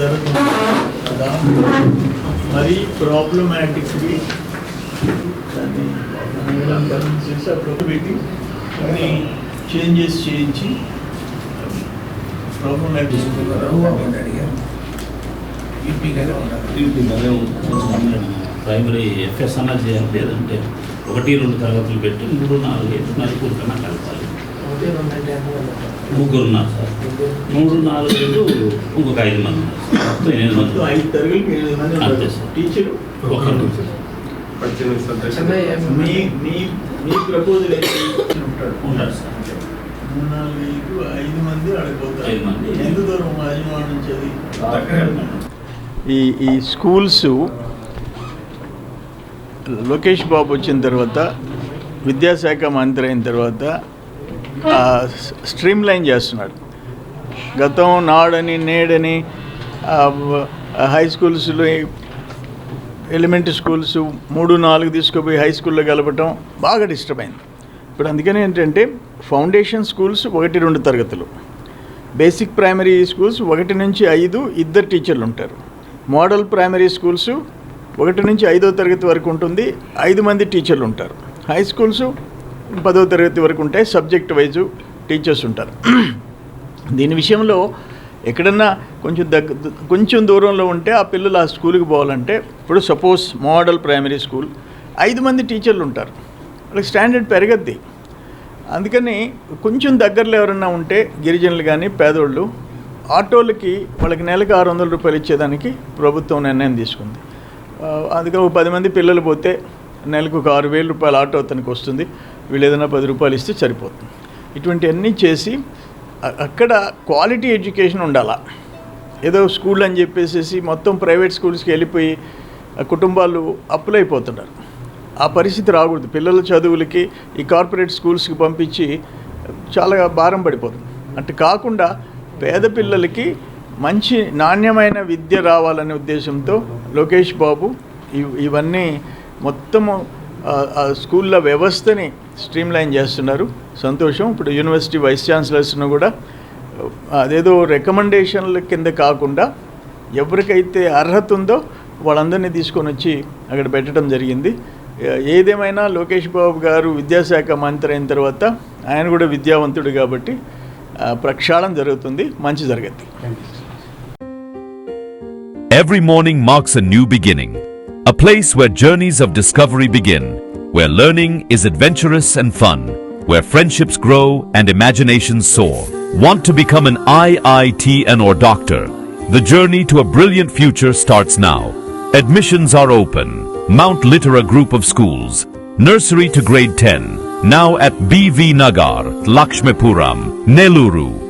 జరుగుతుంది. దాంట్లో మరీ ప్రాబ్లమాటిక్వి దాన్ని నిరంతరం చేసి అప్పుడు పెట్టి కొన్ని చేంజెస్ చేయించి ప్రాబ్లమాటిక్ ప్రైమరీ ఎఫ్ఎస్ అన్నా చేయాలి. లేదంటే ఒకటి రెండు తరగతులు పెట్టి మూడు నాలుగు ఐదు నలుగురు కన్నా కలపాలి ముగ్గురు ఉన్నారు సార్. మూడు నాలుగు ఐదు ఇంకొక ఐదు మంది ఉన్నారు ఎనిమిది మంది అంతే సార్. టీచరు? ఒకరు ఉంటారు. సార్. నాలుగు ఐదు మంది. ఎంత దూరం ఈ ఈ స్కూల్స్ లోకేష్ బాబు వచ్చిన తర్వాత విద్యాశాఖ మంత్రి అయిన తర్వాత స్ట్రీమ్ లైన్ చేస్తున్నాడు. గతం నాడని నేడని హై స్కూల్స్లో ఎలిమెంటరీ స్కూల్స్ మూడు నాలుగు తీసుకుపోయి హై స్కూల్లో కలపటం బాగా డిస్టర్బ్ అయింది. ఇప్పుడు అందుకని ఏంటంటే ఫౌండేషన్ స్కూల్స్ ఒకటి రెండు తరగతులు. బేసిక్ ప్రైమరీ స్కూల్స్ ఒకటి నుంచి ఐదు ఇద్దరు టీచర్లు ఉంటారు. మోడల్ ప్రైమరీ స్కూల్స్ ఒకటి నుంచి ఐదో తరగతి వరకు ఉంటుంది. ఐదు మంది టీచర్లు ఉంటారు. హై స్కూల్స్ పదో తరగతి వరకు ఉంటాయి సబ్జెక్ట్ వైజు టీచర్స్ ఉంటారు. దీని విషయంలో ఎక్కడన్నా కొంచెం దగ్గ కొంచెం దూరంలో ఉంటే ఆ పిల్లలు ఆ స్కూల్కి పోవాలంటే ఇప్పుడు సపోజ్ మోడల్ ప్రైమరీ స్కూల్ ఐదు మంది టీచర్లు ఉంటారు. వాళ్ళకి స్టాండర్డ్ పెరగద్ది. అందుకని కొంచెం దగ్గరలో ఎవరన్నా ఉంటే గిరిజనులు కానీ పేదోళ్ళు ఆటోలకి వాళ్ళకి నెలకు ఆరు వందల రూపాయలు ఇచ్చేదానికి ప్రభుత్వం నిర్ణయం తీసుకుంది. ఆ, అందుకని ఒక పది మంది పిల్లలు పోతే నెలకు ఒక ఆరు వేల రూపాయల ఆటో అతనికి వస్తుంది. వీళ్ళు ఏదైనా పది రూపాయలు ఇస్తే సరిపోతుంది. ఇటువంటివన్నీ చేసి అక్కడ క్వాలిటీ ఎడ్యుకేషన్ ఉండాలా. ఏదో స్కూల్ అని చెప్పేసి మొత్తం ప్రైవేట్ స్కూల్స్కి వెళ్ళిపోయి కుటుంబాలు అప్పులైపోతున్నారు ఆ పరిస్థితి రాకూడదు. పిల్లల చదువులకి ఈ కార్పొరేట్ స్కూల్స్కి పంపించి చాలా భారం పడిపోతుంది. అంటే కాకుండా పేద పిల్లలకి మంచి నాణ్యమైన విద్య రావాలనే ఉద్దేశంతో లోకేష్ బాబు ఇవన్నీ మొత్తము స్కూళ్ళ వ్యవస్థని స్ట్రీమ్లైన్ చేస్తున్నారు. సంతోషం. ఇప్పుడు యూనివర్సిటీ వైస్ ఛాన్సలర్స్ను కూడా అదేదో రికమెండేషన్ల కింద కాకుండా ఎవరికైతే అర్హత ఉందో వాళ్ళందరినీ తీసుకొని వచ్చి అక్కడ పెట్టడం జరిగింది. ఏదేమైనా లోకేష్ బాబు గారు విద్యాశాఖ మంత్రి అయిన తర్వాత ఆయన కూడా విద్యావంతుడు కాబట్టి ప్రక్షాళన జరుగుతుంది. మంచి జరగద్ది. Every morning marks a new beginning, a place where journeys of discovery begin, where learning is adventurous and fun, where friendships grow and imaginations soar. Want to become an IITN or doctor? The journey to a brilliant future starts now. Admissions are open. Mount Litera Group of Schools, nursery to grade 10, now at BV Nagar, Lakshmipuram, Neluru.